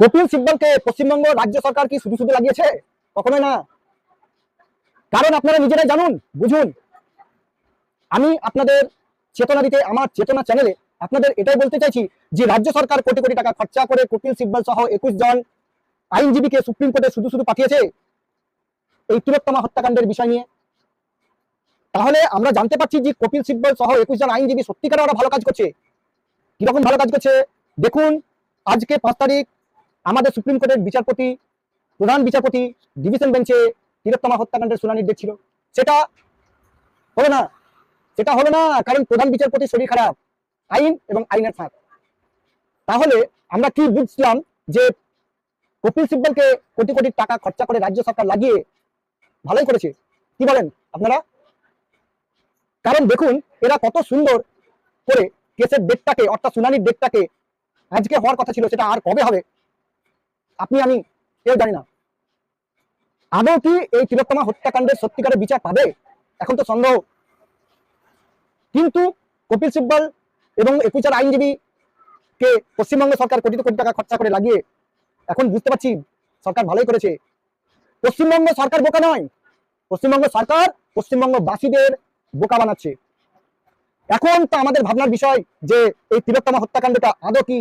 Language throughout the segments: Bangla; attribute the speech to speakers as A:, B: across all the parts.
A: কপিল সিব্বলকে পশ্চিমবঙ্গ রাজ্য সরকার কি শুধু শুধু লাগিয়েছে? কখনোই না। কারণ আপনারা নিজেরাই জানুন, বুঝুন। আমি আপনাদের চেতনা দিতে, আমার চেতনা চ্যানেলে আপনাদের এটাই বলতে চাইছি যে রাজ্য সরকার কোটি কোটি টাকা খরচা করে কপিল সিব্বল সহ একুশ জন আইনজীবীকে সুপ্রিম কোর্টে শুধু শুধু পাঠিয়েছে এই তিলোত্তমা হত্যাকাণ্ডের বিষয় নিয়ে। তাহলে আমরা জানতে পারছি যে কপিল সিব্বল সহ একুশ জন আইনজীবী সত্যিকার ওরা ভালো কাজ করছে। কীরকম ভালো কাজ করছে? দেখুন, আজকে পাঁচ তারিখ আমাদের সুপ্রিম কোর্টের বিচারপতি, প্রধান বিচারপতি ডিভিশন বেঞ্চে তিলোত্তমা হত্যাকাণ্ডের শুনানি ডেট ছিল সেটা হলো না। সেটা হলো না, কারণ প্রধান বিচারপতি শরীর খারাপ, আইন এবং আইনের ফাঁক। তাহলে আমরা কি বুঝলাম যে কপিল সিব্বলকে কোটি কোটি টাকা খরচা করে রাজ্য সরকার লাগিয়ে ভালোই করেছে? কি বলেন আপনারা? কারণ দেখুন, এরা কত সুন্দর করে কেসের ডেটটাকে, অর্থাৎ শুনানির ডেটটাকে আজকে হওয়ার কথা ছিল, সেটা আর কবে হবে? আপনি, আমি কেউ জানি না। আদৌ কি এই তিলোত্তমা হত্যাকাণ্ডের সত্যিকারের বিচার পাবে? এখন তো সন্দেহ। কিন্তু কপিল সিব্বল এবং একুচার আইনজীবী কে পশ্চিমবঙ্গ সরকার কোটি কোটি টাকা খরচা করে লাগিয়ে, এখন বুঝতে পারছি সরকার ভালোই করেছে। পশ্চিমবঙ্গ সরকার বোকা নয়। পশ্চিমবঙ্গ সরকার পশ্চিমবঙ্গবাসীদের বোকা বানাচ্ছে। এখন তো আমাদের ভাবনার বিষয় যে এই তিলোত্তমা হত্যাকাণ্ডটা আদৌ কি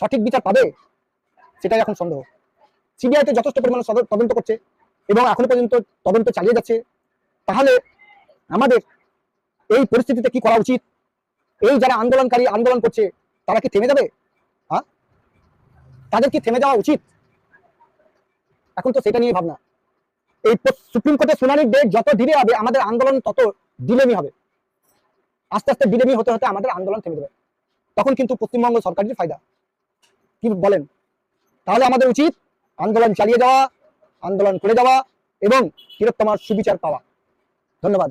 A: সঠিক বিচার পাবে? সেটাই এখন সন্দেহ। সিবিআই তে যথেষ্ট পরিমাণে তদন্ত করছে এবং এখনও পর্যন্ত তদন্ত চালিয়ে যাচ্ছে। তাহলে আমাদের এই পরিস্থিতিতে কি করা উচিত? এই যারা আন্দোলনকারী আন্দোলন করছে, তারা কি থেমে যাবে? হ্যাঁ তাদের কি থেমে যাওয়া উচিত? এখন তো সেটা নিয়ে ভাবনা। এই সুপ্রিম কোর্টের শুনানির ডেট যত ধীরে হবে, আমাদের আন্দোলন তত ডিলেমি হবে। আস্তে আস্তে ডিলেমি হতে হতে আমাদের আন্দোলন থেমে যাবে। তখন কিন্তু পশ্চিমবঙ্গ সরকারের ফায়দা। কি বলেন? তাহলে আমাদের উচিত আন্দোলন চালিয়ে যাওয়া আন্দোলন করে যাওয়া এবং তিরোত্তমার সুবিচার পাওয়া। ধন্যবাদ।